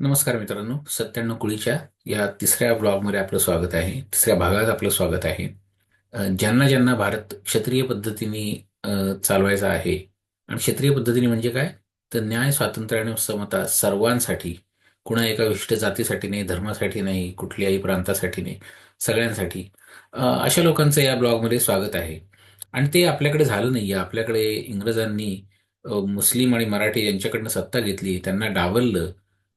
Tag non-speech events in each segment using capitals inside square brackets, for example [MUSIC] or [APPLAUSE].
नमस्कार मित्रांनो सत्त्याण्णव कुळीच्या या तिसऱ्या ब्लॉगमध्ये आपलं स्वागत आहे. तिसऱ्या भागात आपलं स्वागत आहे. ज्यांना ज्यांना भारत क्षत्रिय पद्धतीने चालवायचा आहे आणि क्षत्रिय पद्धतीने म्हणजे काय? तर न्याय स्वातंत्र्य आणि समता सर्वांसाठी कुणा एका विशिष्ट जातीसाठी नाही धर्मासाठी नाही कुठल्याही प्रांतासाठी नाही सगळ्यांसाठी अशा लोकांचं या ब्लॉगमध्ये स्वागत आहे. आणि ते आपल्याकडे झालं नाही आहे आपल्याकडे इंग्रजांनी मुस्लिम आणि मराठी यांच्याकडनं सत्ता घेतली त्यांना डावललं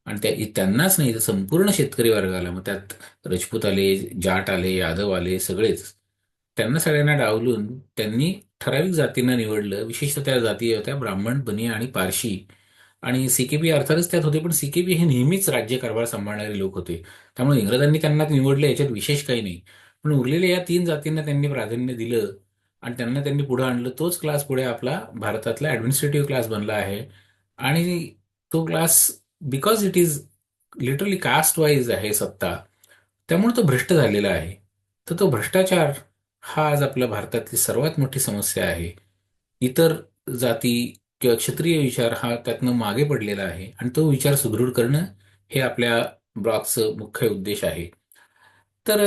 आणि त्या त्यांनाच नाही तर संपूर्ण शेतकरी वर्गाला मग त्यात राजपूत आले जाट आले यादव आले सगळेच. त्यांना सगळ्यांना डावलून त्यांनी ठराविक जातींना निवडलं. विशेषतः त्या जाती होत्या ब्राह्मण बनिया आणि पारशी. आणि सीकेपी अर्थातच त्यात होते पण सीकेपी हे नेहमीच राज्यकारभार सांभाळणारे लोक होते. त्यामुळे इंग्रजांनी त्यांना निवडलं याच्यात विशेष काही नाही. पण उरलेल्या या तीन जातींना त्यांनी प्राधान्य दिलं आणि त्यांना त्यांनी पुढे आणलं तोच क्लास पुढे आपला भारतातला ऍडमिनिस्ट्रेटिव्ह क्लास बनला आहे. आणि तो class because it is literally caste wise आहे सत्ता त्यामुळे तो भ्रष्ट झालेला आहे. तर तो भ्रष्टाचार हा आज आपल्या भारतातली सर्वात मोठी समस्या आहे. इतर जाती किंवा क्षत्रिय विचार हा त्यातनं मागे पडलेला आहे आणि तो विचार सुदृढ करणं हे आपल्या ब्लॉगचं मुख्य उद्देश आहे. तर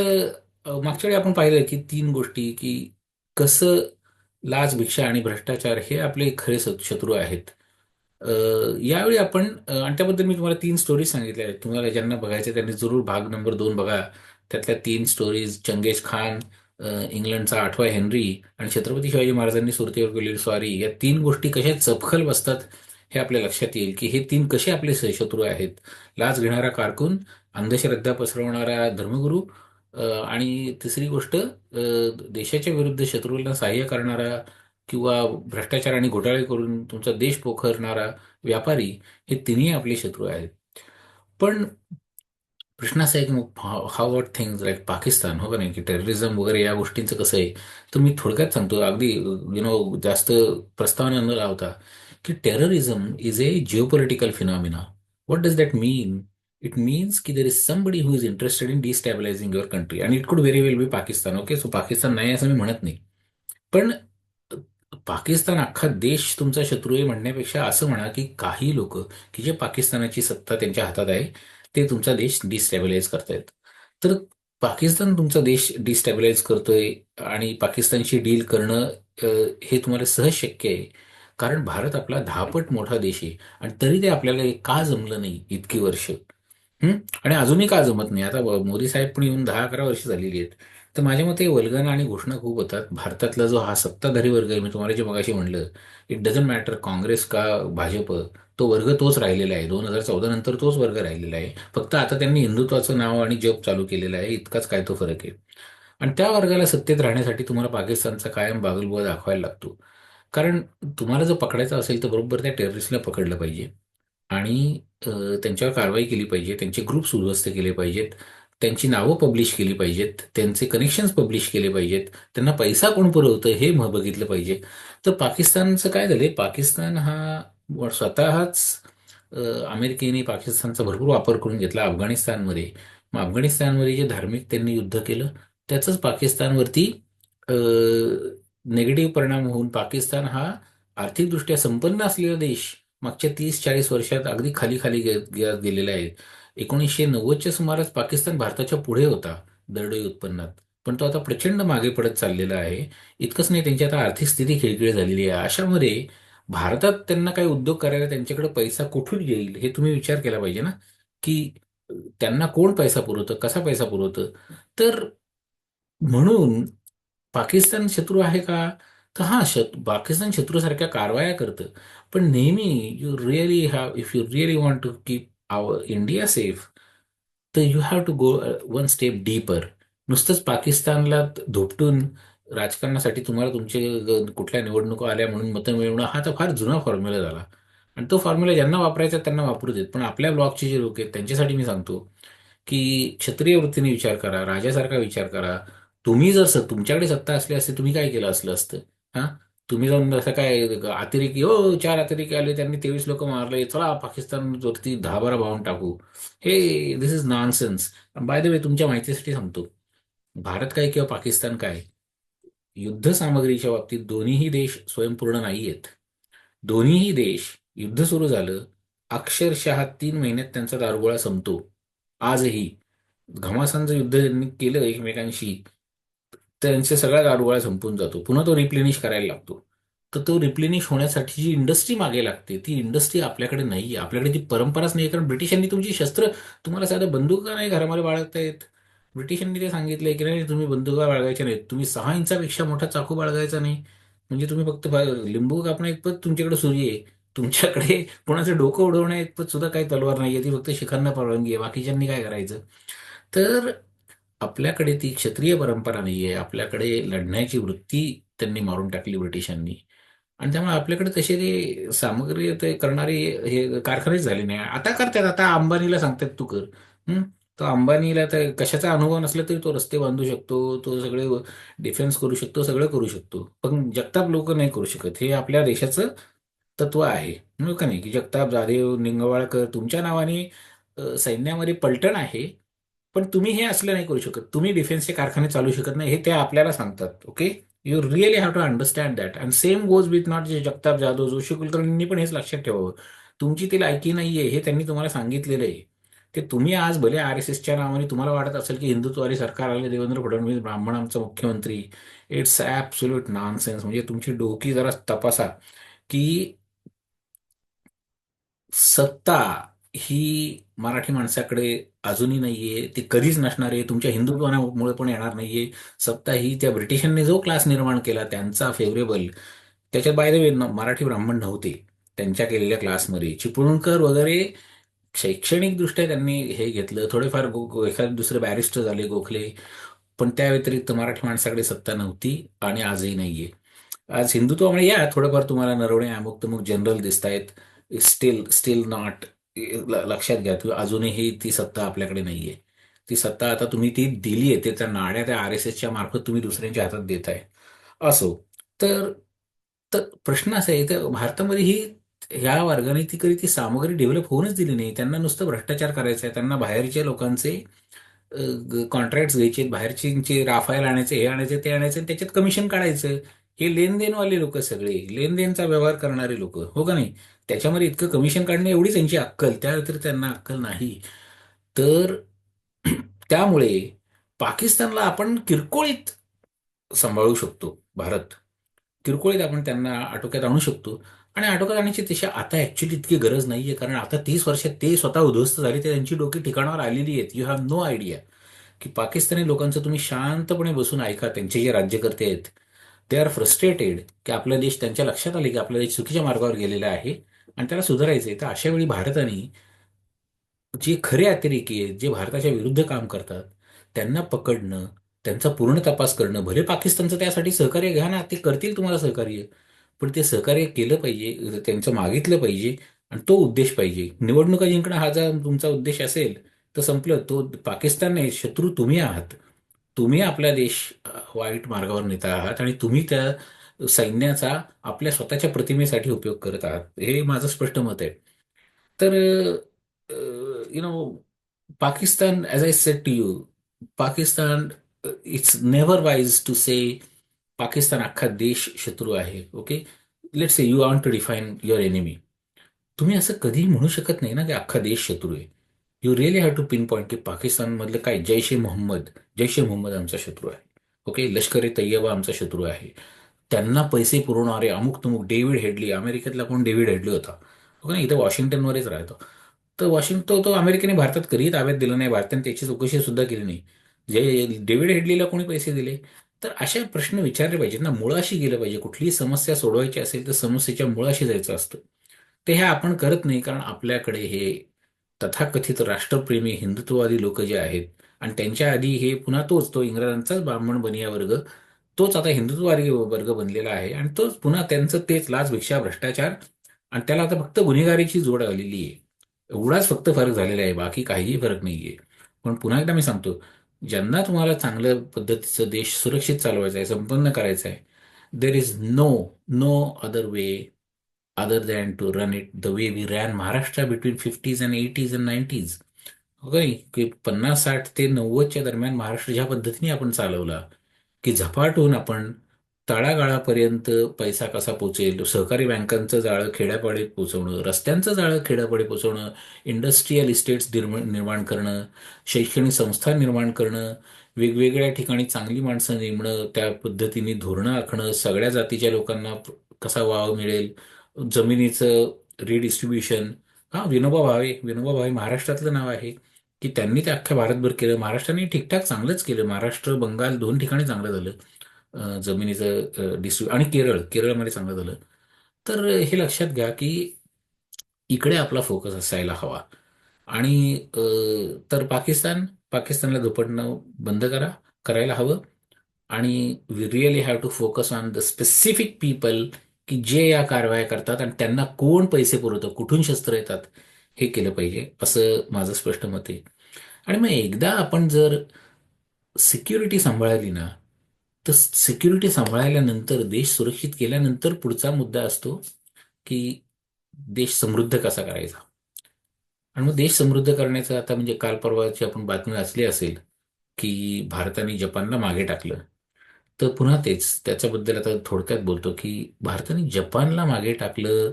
मागच्या वेळी आपण पाहिलं की तीन गोष्टी की कसं लाच भिक्षा आणि भ्रष्टाचार हे आपले खरे शत्रू आहेत. यावेळी आपण आणि त्याबद्दल मी तुम्हाला तीन स्टोरीज सांगितल्या आहेत. तुम्हाला ज्यांना बघायचे त्यांनी जरूर भाग नंबर दोन बघा. त्यातल्या तीन स्टोरीज चंगेज खान इंग्लंडचा आठवा हेनरी आणि छत्रपती शिवाजी महाराजांनी सुरतेवर केलेली स्वारी या तीन गोष्टी कशा चपखल बसतात हे आपल्या लक्षात येईल की हे तीन कसे आपले सहशत्रू शत्रू आहेत. लाच घेणारा कारकून अंधश्रद्धा पसरवणारा धर्मगुरू अ, आणि तिसरी गोष्ट देशाच्या विरुद्ध शत्रूला सहाय्य करणारा किंवा भ्रष्टाचार आणि घोटाळे करून तुमचा देश पोखरणारा व्यापारी हे तिन्ही आपले शत्रू आहेत. पण प्रश्न असा आहे की मग how what things like Pakistan हो का नाही? की टेररिझम वगैरे या गोष्टींचं कसं आहे? तर मी थोडक्यात सांगतो अगदी यु नो जास्त प्रस्तावना न लावता की terrorism is a geopolitical phenomena what does that mean it means की there is somebody who is interested in destabilising your country आणि it could very well be Pakistan okay so Pakistan नाही असं मी म्हणत नाही. पण पाकिस्तान अख्खा देश तुमचा शत्रू आहे म्हणण्यापेक्षा असं म्हणा की काही लोक की जे पाकिस्तानाची सत्ता त्यांच्या हातात आहे ते तुमचा देश डिस्टॅबिलाइज करतायत. तर पाकिस्तान तुमचा देश डिस्टॅबिलाइज करतोय आणि पाकिस्तानशी डील करणं हे तुम्हाला सहज शक्य आहे. कारण भारत आपला दहापट मोठा देश आहे आणि तरी ते आपल्याला का जमलं नाही इतकी वर्ष? आणि अजूनही का जमत नाही? आता मोदी साहेब पण येऊन दहा अकरा वर्ष झालेली आहेत. तर माझ्या मते वल्गना आणि घोषणा खूप होतात. भारतातला जो हा सत्ताधारी वर्ग आहे मी तुम्हाला जे मगाशी म्हणलं इट डझंट मॅटर काँग्रेस का भाजप तो वर्ग तोच राहिलेला आहे. दोन हजार चौदा नंतर तोच वर्ग राहिलेला आहे. फक्त आता त्यांनी हिंदुत्वाचं नाव आणि जप चालू केलेलं आहे. इतकाच काय तो फरक आहे. आणि त्या वर्गाला सत्तेत राहण्यासाठी तुम्हाला पाकिस्तानचा कायम बागलबुवा दाखवायला लागतो. कारण तुम्हाला जर पकडायचं असेल तर बरोबर त्या टेररिस्टला पकडलं पाहिजे. आणि त्यांच्यावर कारवाई केली पाहिजे. त्यांचे ग्रुप उद्ध्वस्त केले पाहिजेत. त्यांची नावं पब्लिश केली पाहिजेत त्यांचे कनेक्शन्स पब्लिश केले पाहिजेत त्यांना पैसा कोण पुरवतं हे मग बघितलं पाहिजे. तर पाकिस्तानचं काय झालंय? पाकिस्तान हा स्वतःच अमेरिकेने पाकिस्तानचा भरपूर वापर करून घेतला अफगाणिस्तानमध्ये. मग अफगाणिस्तानमध्ये जे धार्मिक त्यांनी युद्ध केलं त्याचाच पाकिस्तानवरती नेगेटिव्ह परिणाम होऊन पाकिस्तान हा आर्थिकदृष्ट्या संपन्न असलेला देश मागच्या तीस चाळीस वर्षात अगदी खाली खाली गेलेला आहे. एकोणीसशे नव्वदच्या सुमारास पाकिस्तान भारताच्या पुढे होता दरडोई उत्पन्नात. पण तो आता प्रचंड मागे पडत चाललेला आहे. इतकंच नाही त्यांची आता आर्थिक स्थिती खिळखिळ झालेली आहे. अशामध्ये भारतात त्यांना काही उद्योग करायला त्यांच्याकडे पैसा कुठून येईल हे तुम्ही विचार केला पाहिजे ना? की त्यांना कोण पैसा पुरवतं कसा पैसा पुरवतं? तर म्हणून पाकिस्तान शत्रू आहे का? तर हा शत पाकिस्तान शत्रूसारख्या कारवाया करतं. पण नेहमी you really have if you really want to keep our India safe तर you have to go one step deeper नुसतंच पाकिस्तानला धोपटून राजकारणासाठी तुम्हाला तुमचे कुठल्या निवडणुका आल्या म्हणून मतं मिळवणं हा तर फार जुना फॉर्म्युला झाला. आणि तो फॉर्म्युला ज्यांना वापरायचा त्यांना वापरू देत. पण आपल्या ब्लॉकचे जे लोक आहेत त्यांच्यासाठी मी सांगतो की क्षत्रिय वृत्तीने विचार करा राजासारखा विचार करा. तुम्ही जर स- तुमच्याकडे सत्ता असली असते तुम्ही काय केलं असलं असतं? हा? तुम्ही जाऊन असं काय अतिरेकी हो चार अतिरेकी आले त्यांनी तेवीस लोक मारले चला पाकिस्तान वरती दहा बारा भावून टाकू. हे this is nonsense by the way तुमच्या माहितीसाठी सांगतो. भारत काय किंवा पाकिस्तान काय युद्ध सामग्रीच्या बाबतीत दोन्हीही देश स्वयंपूर्ण नाही आहेत दोन्हीही देश युद्ध सुरू झालं अक्षरशः तीन महिन्यात त्यांचा दारुगोळा संपतो. आजही घमासांचं युद्ध त्यांनी केलं एकमेकांशी त्यांच्या सगळा गाडगोळा संपून जातो. पुन्हा तो रिप्लेनिश करायला लागतो. तर तो रिप्लेनिश होण्यासाठी जी इंडस्ट्री मागे लागते ती इंडस्ट्री आपल्याकडे नाही आपल्याकडे ती परंपराच नाही कारण ब्रिटिशांनी तुमची शस्त्र तुम्हाला साधं बंदुका नाही घरामध्ये बाळगता येत ब्रिटिशांनी ते सांगितलंय की नाही तुम्ही बंदुका बाळगायच्या नाहीत. तुम्ही सहा इंचापेक्षा मोठा चाकू बाळगायचा नाही. म्हणजे तुम्ही फक्त लिंबू कापण्या इतपत तुमच्याकडे सूर्य आहे. तुमच्याकडे कोणाचं डोकं उडवण्या इतपत सुद्धा काही तलवार नाहीये. ती फक्त शिखांना परवानगी आहे. बाकीच्यांनी काय करायचं? तर आपल्याकडे ती क्षत्रिय परंपरा नाही आहे आपल्याकडे लढण्याची वृत्ती त्यांनी मारून टाकली ब्रिटिशांनी. आणि त्यामुळे आपल्याकडे तसे ते सामग्री ते करणारे हे कारखानेच झाले नाही. आता करतात. आता अंबानीला सांगतात तू कर. तो अंबानीला तर कशाचा अनुभव नसला तरी तो रस्ते बांधू शकतो. तो सगळे डिफेन्स करू शकतो. सगळं करू शकतो. पण जगताप लोक नाही करू शकत. हे आपल्या देशाचं तत्व आहे. हो का नाही? की जगताप जाधव निंगवाळकर तुमच्या नावाने सैन्यामध्ये पलटण आहे. पण तुम्ही हे असलं नाही करू शकत. तुम्ही डिफेन्सचे कारखाने चालू शकत नाही हे ते आपल्याला सांगतात okay you really have to understand that and same goes with not जे जगताप जाधव जोशी कुलकर्णींनी पण हेच लक्षात ठेवावं. तुमची ती लायकी नाहीये हे त्यांनी तुम्हाला सांगितलेलं आहे. ते तुम्ही आज भले आर एस एसच्या नावाने तुम्हाला वाटत असेल की हिंदुत्ववादी सरकार आले देवेंद्र फडणवीस ब्राह्मण आमचा मुख्यमंत्री. इट्स ॲब्सोल्यूट नॉनसेन्स म्हणजे तुमची डोकी जरा तपासा की सत्ता ही मराठी माणसाकडे अजूनही नाहीये ती कधीच नसणार आहे तुमच्या हिंदुत्वामुळे पण येणार नाहीये. सत्ता ही त्या ब्रिटिशांनी जो क्लास निर्माण केला त्यांचा फेवरेबल त्याच्यात बाय द वे मराठी ब्राह्मण नव्हते त्यांच्या केलेल्या क्लासमध्ये चिपळूणकर वगैरे शैक्षणिकदृष्ट्या त्यांनी हे घेतलं. थोडेफार गो एखादे दुसरे बॅरिस्टर झाले गोखले. पण त्या व्यतिरिक्त मराठी माणसाकडे सत्ता नव्हती आणि आजही नाहीये. आज हिंदुत्वामुळे या थोडंफार तुम्हाला नरवणे अमुक तमुक जनरल दिसत आहेत स्टील स्टील नॉट लक्षात घ्या तुम्ही अजूनही ती सत्ता आपल्याकडे नाहीये. ती सत्ता आता तुम्ही ती दिली आहे त्याच्या नाड्या त्या आर एस एसच्या मार्फत तुम्ही दुसऱ्यांच्या हातात देताय. असो तर तर प्रश्न असा आहे तर भारतामध्ये ही ह्या वर्गाने ती कधी ती सामग्री डेव्हलप होऊनच दिली नाही. त्यांना नुसतं भ्रष्टाचार करायचा आहे त्यांना बाहेरच्या लोकांचे कॉन्ट्रॅक्ट घ्यायचे बाहेरचे राफायल आणायचे हे आणायचे ते आणायचे त्याच्यात कमिशन काढायचं. हे लेनदेनवाले लोक सगळे लेनदेनचा व्यवहार करणारे लोक हो का नाही? त्याच्यामध्ये इतकं कमिशन काढणं एवढी त्यांची अक्कल त्या तर त्यांना अक्कल नाही. तर [CLEARS THROAT] त्यामुळे पाकिस्तानला आपण किरकोळीत सांभाळू शकतो भारत. किरकोळीत आपण त्यांना आटोक्यात आणू शकतो. आणि आटोक्यात आणण्याची तशी आता ऍक्च्युली इतकी गरज नाहीये कारण आता तीस वर्षात ते स्वतः उद्ध्वस्त झाले ते त्यांची डोकी ठिकाणावर आलेली आहेत. यू हॅव नो आयडिया की पाकिस्तानी लोकांचं तुम्ही शांतपणे बसून ऐका त्यांचे जे राज्यकर्ते आहेत दे आर फ्रस्ट्रेटेड की आपला देश त्यांच्या लक्षात आले की आपला देश चुकीच्या मार्गावर गेलेला आहे आणि त्याला सुधारायचं आहे तर अशा वेळी भारताने जे खरे अतिरेकी आहेत जे भारताच्या विरुद्ध काम करतात त्यांना पकडणं त्यांचा पूर्ण तपास करणं भले पाकिस्तानचं त्यासाठी सहकार्य घ्या ना ते करतील तुम्हाला सहकार्य. पण ते सहकार्य केलं पाहिजे त्यांचं मागितलं पाहिजे आणि तो उद्देश पाहिजे. निवडणुका जिंकणं हा जर तुमचा उद्देश असेल तर संपलं. तो पाकिस्तान नाही शत्रू तुम्ही आहात. तुम्ही आपला देश वाईट मार्गावर नेता आहात आणि तुम्ही त्या सैन्याचा आपल्या स्वतःच्या प्रतिमेसाठी उपयोग करत आहात. हे माझं स्पष्ट मत आहे. तर you know Pakistan as I said to you Pakistan it's never wise to say Pakistan अख्खा देश शत्रू आहे okay let say you want to define your enemy तुम्ही असं कधीही म्हणू शकत नाही ना की अख्खा देश शत्रू आहे. You really have to pinpoint की पाकिस्तानमधलं काय? जैश ए मोहम्मद. जैश ए मोहम्मद आमचा शत्रू आहे. ओके लष्कर ए तय्यबा आमचा शत्रू आहे. त्यांना पैसे पुरवणारे अमुक तमुक डेव्हिड हेडली. अमेरिकेतला कोण? डेव्हिड हेडली होता. ओके ना इथं वॉशिंग्टनवरच राहतो. तर वॉशिंग्टन तो अमेरिकेने भारतात कधीही ताब्यात दिलं नाही. भारताने त्याची चौकशी सुद्धा केली नाही. जे डेव्हिड हेडलीला कोणी पैसे दिले? तर अशा प्रश्न विचारले पाहिजेत ना. मुळाशी गेलं पाहिजे. कुठलीही समस्या सोडवायची असेल तर समस्येच्या मुळाशी जायचं असतं. ते हे आपण करत नाही कारण आपल्याकडे हे तथाकथित राष्ट्रप्रेमी हिंदुत्ववादी लोक जे आहेत आणि त्यांच्या आधी हे पुन्हा तोच तो इंग्रजांचाच ब्राह्मण बनिया वर्ग तोच आता हिंदुत्ववादी वर्ग बनलेला आहे. आणि तोच पुन्हा त्यांचं तेच लाच भिक्षा भ्रष्टाचार आणि त्याला आता फक्त गुन्हेगारीची जोड आलेली आहे. एवढाच फक्त फरक झालेला आहे बाकी काहीही फरक नाहीये. पण पुन्हा एकदा मी सांगतो ज्यांना तुम्हाला चांगल्या पद्धतीचं देश सुरक्षित चालवायचा आहे संपन्न करायचं आहे there is no no other way other than to run it the way we ran Maharashtra between 50s and 80s and 90s. Okay, की पन्नास साठ ते नव्वदच्या दरम्यान महाराष्ट्र ज्या पद्धतीने आपण चालवला की झपाटून आपण तळागाळापर्यंत पैसा कसा पोचेल सहकारी बँकांचं जाळं खेड्यापाडे पोचवणं रस्त्यांचं जाळं खेड्यापाड्यात पोचवणं इंडस्ट्रीयल इस्टेट्स निर्माण निर्माण करणं शैक्षणिक संस्था निर्माण करणं वेगवेगळ्या ठिकाणी चांगली माणसं नेमणं त्या पद्धतीने धोरणं आखणं सगळ्या जातीच्या लोकांना कसा वाव मिळेल जमिनीचं रिडिस्ट्रीब्युशन हां विनोबा भावे विनोबा भावे महाराष्ट्रातलं नाव आहे की त्यांनी ते अख्ख्या भारतभर केलं. महाराष्ट्राने ठीकठाक चांगलंच केलं. महाराष्ट्र बंगाल दोन ठिकाणी चांगलं झालं. जमिनीचं डिस्ट्रीब्यू आणि केरळ केरळमध्ये चांगलं झालं. तर हे लक्षात घ्या की इकडे आपला फोकस असायला हवा. आणि तर पाकिस्तान पाकिस्तानला धुपटणं बंद करा करायला हवं. आणि we really have to focus on the specific people की जे या कारवाया करतात आणि त्यांना कोण पैसे पुरवतं कुठून शस्त्र येतात हे केलं पाहिजे असं माझं स्पष्ट मत आहे. आणि मग एकदा आपण जर सिक्युरिटी सांभाळली ना तर सिक्युरिटी सांभाळल्यानंतर देश सुरक्षित केल्यानंतर पुढचा मुद्दा असतो की देश समृद्ध कसा करायचा? आणि मग देश समृद्ध करण्याचं आता म्हणजे काल परवाची आपण बातमी वाचली असेल की भारताने जपानला मागे टाकलं. तर पुन्हा तेच त्याच्याबद्दल आता थोडक्यात बोलतो की भारताने जपानला मागे टाकलं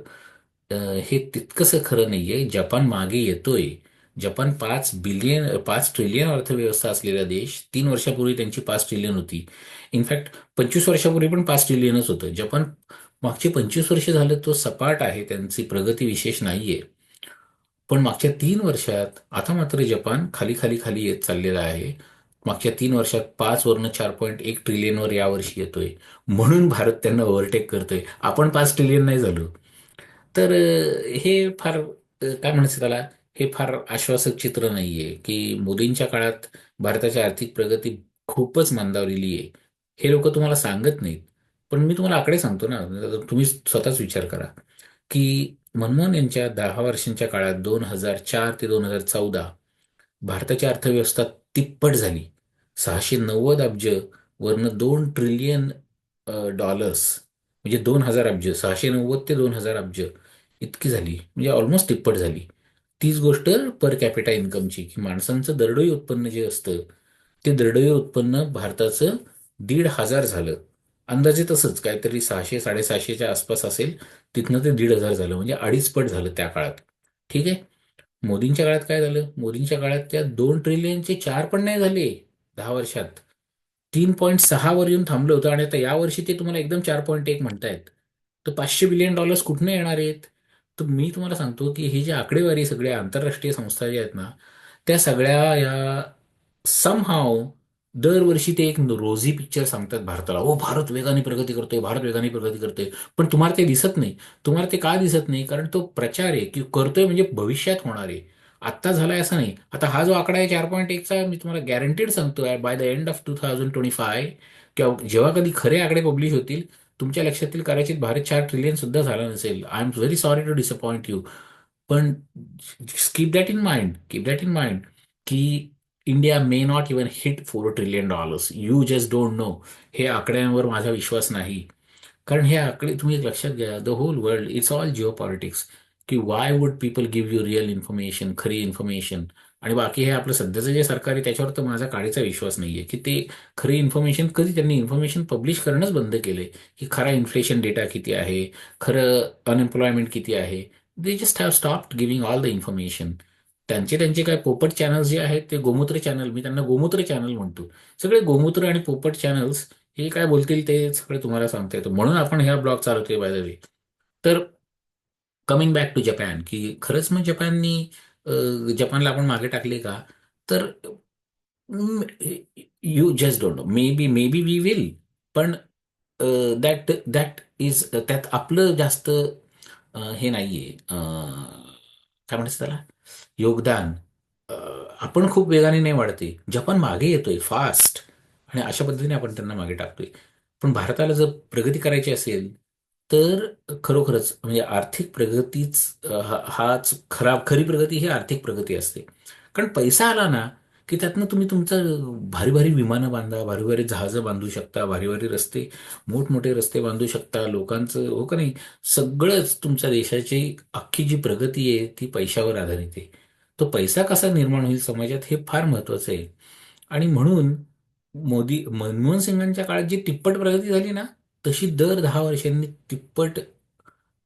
हे तितकंसं खरं नाहीये. जपान मागे येतोय. जपान पाच बिलियन पाच ट्रिलियन अर्थव्यवस्था असलेला देश तीन वर्षापूर्वी त्यांची पाच ट्रिलियन होती. इनफॅक्ट पंचवीस वर्षापूर्वी पण पाच ट्रिलियनच होतं. जपान मागचे पंचवीस वर्ष झालं तो सपाट आहे त्यांची प्रगती विशेष नाही आहे पण मागच्या तीन वर्षात आता मात्र जपान खाली खाली खाली येत चाललेला आहे. मागच्या तीन वर्षात पाच वरनं चार पॉईंट एक ट्रिलियनवर यावर्षी येतोय. म्हणून भारत त्यांना ओव्हरटेक करतोय. आपण पाच ट्रिलियन नाही झालो. तर हे फार काय म्हणायचं त्याला? हे फार आश्वासक चित्र नाहीये की मोदींच्या काळात भारताची आर्थिक प्रगती खूपच मंदावलेली आहे. हे लोक तुम्हाला सांगत नाहीत. पण मी तुम्हाला आकडे सांगतो ना. तुम्ही स्वतःच विचार करा. की मनमोहन यांच्या दहा वर्षांच्या काळात दोन हजार चार ते दोन हजार चौदा भारताची अर्थव्यवस्था तिप्पट झाली. सहाशे नव्वद अब्ज वरनं दोन ट्रिलियन डॉलर्स म्हणजे दोन हजार अब्ज सहाशे नव्वद ते दोन हजार अब्ज. इतकी झाली. म्हणजे ऑलमोस्ट तिप्पट झाली. तीच गोष्ट पर कॅपिटा इन्कमची की माणसांचं दरडोई उत्पन्न जे असतं ते दरडोई उत्पन्न भारताचं दीड हजार झालं. अंदाजे तसंच काहीतरी सहाशे साडेसहाशेच्या आसपास असेल तिथनं ते दीड हजार झालं. म्हणजे अडीच पट झालं त्या काळात. ठीक आहे? मोदींच्या काळात काय झालं? मोदींच्या काळात त्या दोन ट्रिलियनचे चार पण नाही झाले. दहा वर्षात. तीन पॉईंट सहावर येऊन थांबलं होतं आणि आता यावर्षी ते तुम्हाला एकदम चार पॉईंट एक म्हणतायत. तर पाचशे बिलियन डॉलर्स कुठनं येणार आहेत? तर मी तुम्हाला सांगतो की ही जी आकडेवारी सगळ्या आंतरराष्ट्रीय संस्था ज्या आहेत ना त्या सगळ्या या समहाव दरवर्षी ते एक रोजी पिक्चर सांगतात भारताला. ओ भारत वेगाने प्रगती करतोय भारत वेगाने प्रगती करतोय. पण तुम्हाला ते दिसत नाही. तुम्हाला ते का दिसत नाही? कारण तो प्रचार आहे की करतोय म्हणजे भविष्यात होणार आहे. आत्ता झालाय असं नाही. आता हा जो आकडा आहे चार पॉईंट एकचा मी तुम्हाला गॅरंटीड सांगतोय by the end of two thousand twenty five किंवा जेव्हा कधी खरे आकडे पब्लिश होतील तुमच्या लक्षात येईल कदाचित भारत चार ट्रिलियन सुद्धा झाला नसेल. I am very sorry to disappoint you पण keep that in mind keep that in mind की India may not even hit four trillion dollars you just don't know हे आकड्यांवर माझा विश्वास नाही. कारण हे आकडे तुम्ही एक लक्षात घ्या the whole world it's all geopolitics की why would people give you real information खरी इन्फॉर्मेशन आणि बाकी हे आपलं सध्याचं जे सरकार आहे त्याच्यावर तर माझा काळीचा विश्वास नाही आहे की ते खरी इन्फॉर्मेशन कधी त्यांनी इन्फॉर्मेशन पब्लिश करणंच बंद केले की खरा इन्फ्लेशन डेटा किती आहे? खरं अनएम्प्लॉयमेंट किती आहे? They just have stop giving all the information त्यांचे त्यांचे काय पोपट चॅनल्स जे आहेत ते गोमूत्र चॅनल मी त्यांना गोमूत्र चॅनल म्हणतो. सगळे गोमूत्र आणि पोपट चॅनल्स हे काय बोलतील ते सगळे तुम्हाला सांगता येतं. म्हणून आपण ह्या ब्लॉग चालवतोय बाय द वे तर कमिंग बॅक टू जपान की खरंच मग जपाननी जपानला आपण मागे टाकले का? तर you just don't know maybe maybe we will पण दॅट दॅट इज त्यात आपलं जास्त हे नाहीये. आहे काय म्हणतात त्याला? योगदान. आपण खूप वेगाने नाही वाढते. जपान मागे येतोय फास्ट आणि अशा पद्धतीने आपण त्यांना मागे टाकतोय. पण भारताला जर प्रगती करायची असेल तर खरोखरच म्हणजे आर्थिक प्रगतीच हा- हाच खरा खरी प्रगती ही आर्थिक प्रगती असते. कारण पैसा आला ना की त्यातनं तुम्ही तुमचं भारी भारी विमानं बांधा भारी भारी जहाजं बांधू शकता भारी भारी रस्ते मोठमोठे रस्ते बांधू शकता लोकांचं हो का नाही? सगळंच तुमच्या देशाची अख्खी जी प्रगती आहे ती पैशावर आधारित आहे. तो पैसा कसा निर्माण होईल समाजात हे फार महत्वाचं आहे. आणि म्हणून मोदी मनमोहन सिंगांच्या काळात जी तिप्पट प्रगती झाली ना, तशी दर दहा वर्षांनी तिप्पट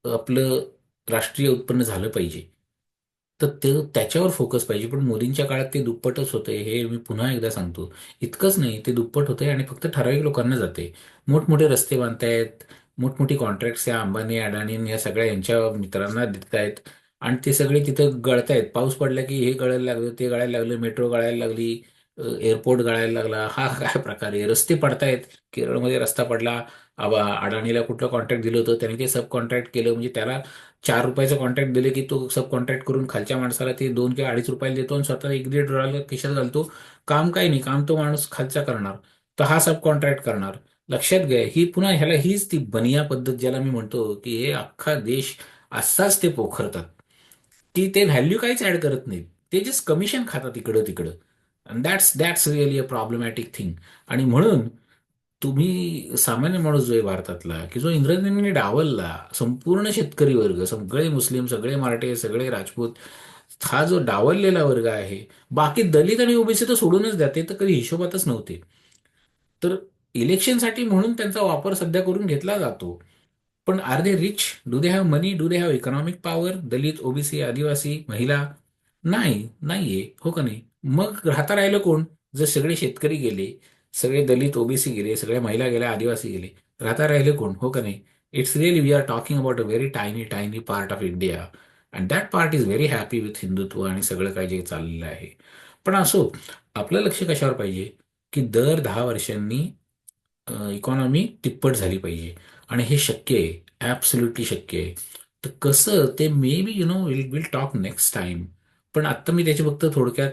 आपलं राष्ट्रीय उत्पन्न झालं पाहिजे. तर ते त्याच्यावर फोकस पाहिजे. पण मोदींच्या काळात ते दुप्पटच होते हे मी पुन्हा एकदा सांगतो. इतकंच नाही ते दुप्पट होते आणि फक्त ठराविक लोकांना जाते मोठमोठे रस्ते बांधतायत मोठमोठी कॉन्ट्रॅक्ट्स या अंबानी अडाणी या सगळ्या यांच्या मित्रांना देत आहेत आणि ते सगळे तिथं गळतायत. पाऊस पडला की हे गळायला लागलं ते गळायला लागलं मेट्रो गळायला लागली एअरपोर्ट गळायला लागला. हा काय प्रकार आहे? रस्ते पडतायत. केरळमध्ये रस्ता पडला. आबा अडाणीला कुठलं कॉन्ट्रॅक्ट दिलं होतं? त्याने ते सब कॉन्ट्रॅक्ट केलं. म्हणजे त्याला चार रुपयाचं कॉन्ट्रॅक्ट दिले की तो सब कॉन्ट्रॅक्ट करून खालच्या माणसाला ते दोन किंवा अडीच रुपयाला देतो आणि स्वतः एक दीड डॉलर खिशात घालतो. काम काही नाही. काम तो माणूस खालचा करणार. तर हा सब कॉन्ट्रॅक्ट करणार. लक्षात घ्या ही पुन्हा ह्याला हीच ती बनिया पद्धत ज्याला मी म्हणतो की हे अख्खा देश असाच ते पोखरतात. की ते व्हॅल्यू काहीच ऍड करत नाहीत. ते जस्ट कमिशन खातात इकडं तिकडं and that's that's really a problematic thing आणि म्हणून तुम्ही सामान्य माणूस जो आहे भारतातला की जो इंग्रजांनी डावलला संपूर्ण शेतकरी वर्ग सगळे मुस्लिम सगळे मराठे सगळे राजपूत हा जो डावललेला वर्ग आहे बाकी दलित आणि ओबीसी तर सोडूनच द्या ते तर कधी हिशोबातच नव्हते. तर इलेक्शनसाठी म्हणून त्यांचा वापर सध्या करून घेतला जातो. पण are they rich do they have money do they have economic power Dalit OBC Adivasi महिला? नाही नाहीये हो का नाही? मग राहता राहिलं कोण? जर सगळे शेतकरी गेले सगळे दलित ओबीसी गेले सगळ्या महिला गेल्या आदिवासी गेले. राहता राहिले कोण? हो का नाही? It's really we are talking about a very tiny tiny part of India and that part is very happy with Hindutva आणि सगळं काय जे चाललेलं आहे. पण असो आपलं लक्ष कशावर पाहिजे? की दर दहा वर्षांनी इकॉनॉमी तिप्पट झाली पाहिजे. आणि हे शक्य आहे. ॲब्सोल्युटली शक्य आहे. तर कसं ते maybe you know will will talk next time पण आत्ता मी त्याची फक्त थोडक्यात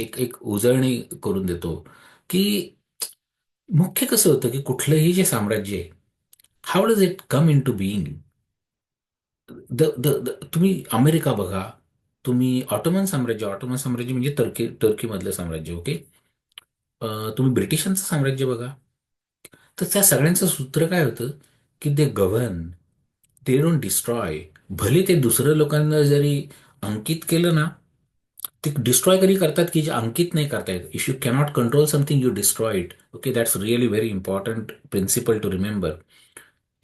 एक एक उजळणी करून देतो. की मुख्य कसं होतं की कुठलंही जे साम्राज्य आहे how does it come into being the the तुम्ही अमेरिका बघा तुम्ही ऑटोमन साम्राज्य ऑटोमन साम्राज्य म्हणजे टर्की टर्कीमधलं साम्राज्य ओके तुम्ही ब्रिटिशांचं साम्राज्य बघा. तर त्या सगळ्यांचं सूत्र काय होतं की they govern they don't destroy भले ते दुसऱ्या लोकांना जरी अंकित केलं ना ते डिस्ट्रॉय कधी करतात की जे अंकित नाही करतायत if you cannot control something you destroy it okay that's really very important principle to remember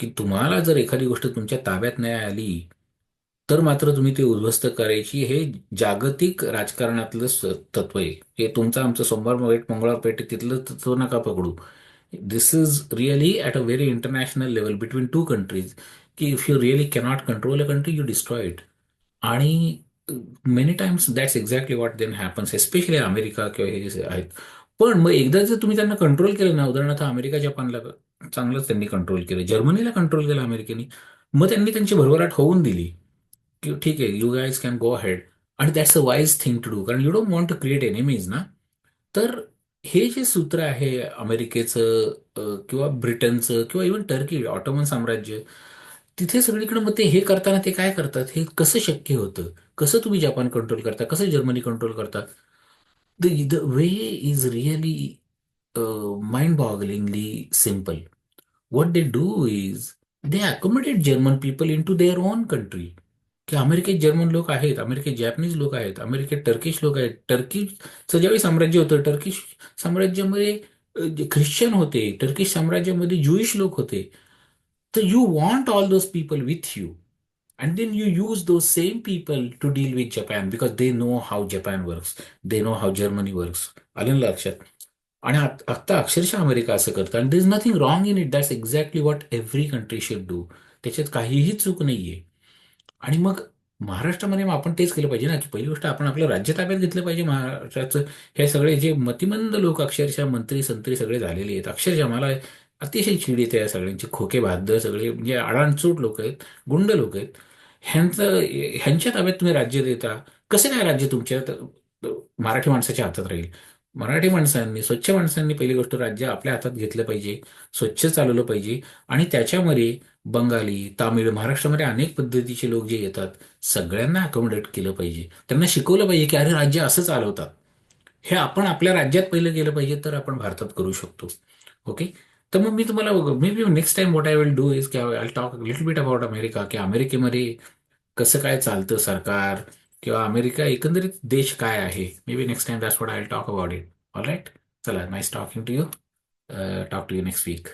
की तुम्हाला जर एखादी गोष्ट तुमच्या ताब्यात नाही आली तर मात्र तुम्ही ते उद्ध्वस्त करायची हे जागतिक राजकारणातलं तत्व आहे. हे तुमचं आमचं सोमवार पेठ मंगळवार पेठ तिथलं तत्व नका पकडू. This is really at a very international level between two countries की if you really cannot control a country you destroy it आणि many times that's exactly what then happens especially America किंवा हे आहेत. पण मग एकदा जर तुम्ही त्यांना कंट्रोल केलं ना उदाहरणार्थ अमेरिका जपानला चांगलंच त्यांनी कंट्रोल केलं जर्मनीला कंट्रोल केलं अमेरिकेने मग त्यांनी त्यांची भरभराट होऊन दिली की ठीक आहे you guys can go head आणि that's a wise thing to do कारण you don't want to create enemies ना. तर हे जे सूत्र आहे अमेरिकेचं किंवा ब्रिटनचं किंवा इव्हन टर्की ऑटोमन साम्राज्य तिथे सगळीकडे मग ते हे करताना ते काय करतात? हे कसं शक्य होतं? कसं तुम्ही जपान कंट्रोल करता? कसं जर्मनी कंट्रोल करता? The the way is really mind bogglingly simple what they do is they accommodate German people into their own country की अमेरिकेत जर्मन लोक आहेत अमेरिकेत जॅपनीज लोक आहेत अमेरिकेत टर्किश लोक आहेत. टर्कीचं ज्यावेळी साम्राज्य होतं टर्किश साम्राज्यामध्ये ख्रिश्चन होते टर्किश साम्राज्यामध्ये ज्युईश लोक होते. तर you want all those people with you And then you use those same people to deal with Japan because they know how Japan works they know how Germany works आलं लक्षात आणि आत्ता अक्षरशः America असं करतं. आणि there is nothing wrong in it that's exactly what every country should do त्याच्यात काहीही चूक नाहीये. आणि मग महाराष्ट्रामध्ये मग आपण तेच केलं पाहिजे ना की पहिली गोष्ट आपण आपलं राज्य ताब्यात घेतलं पाहिजे महाराष्ट्राचं. हे सगळे जे मतिमंद लोक अक्षरशः मंत्री संत्री सगळे झालेले आहेत. अक्षरशः मला अतिशय चिडीत आहे या सगळ्यांचे खोके भाद्य सगळे म्हणजे अडाणचूट लोक आहेत गुंड लोक आहेत. ह्यांचं ह्यांच्या ताब्यात तुम्ही राज्य देता कसं काय राज्य तुमच्या मराठी माणसाच्या हातात राहील? मराठी माणसांनी स्वच्छ माणसांनी पहिली गोष्ट राज्य आपल्या हातात घेतलं पाहिजे स्वच्छ चालवलं पाहिजे आणि त्याच्यामध्ये बंगाली तामिळ महाराष्ट्रामध्ये अनेक पद्धतीचे लोक जे येतात सगळ्यांना अकोमोडेट केलं पाहिजे. त्यांना शिकवलं पाहिजे की अरे राज्य असं चालवतात. हे आपण आपल्या राज्यात पहिलं गेलं पाहिजे तर आपण भारतात करू शकतो. ओके? तर मग मी तुम्हाला maybe next time what I will do is की I talk little bit about America की अमेरिकेमध्ये कसं काय चालतं सरकार किंवा अमेरिका एकंदरीत देश काय आहे. Maybe next time that's what I will talk about it all right चला nice talking to you talk to you next week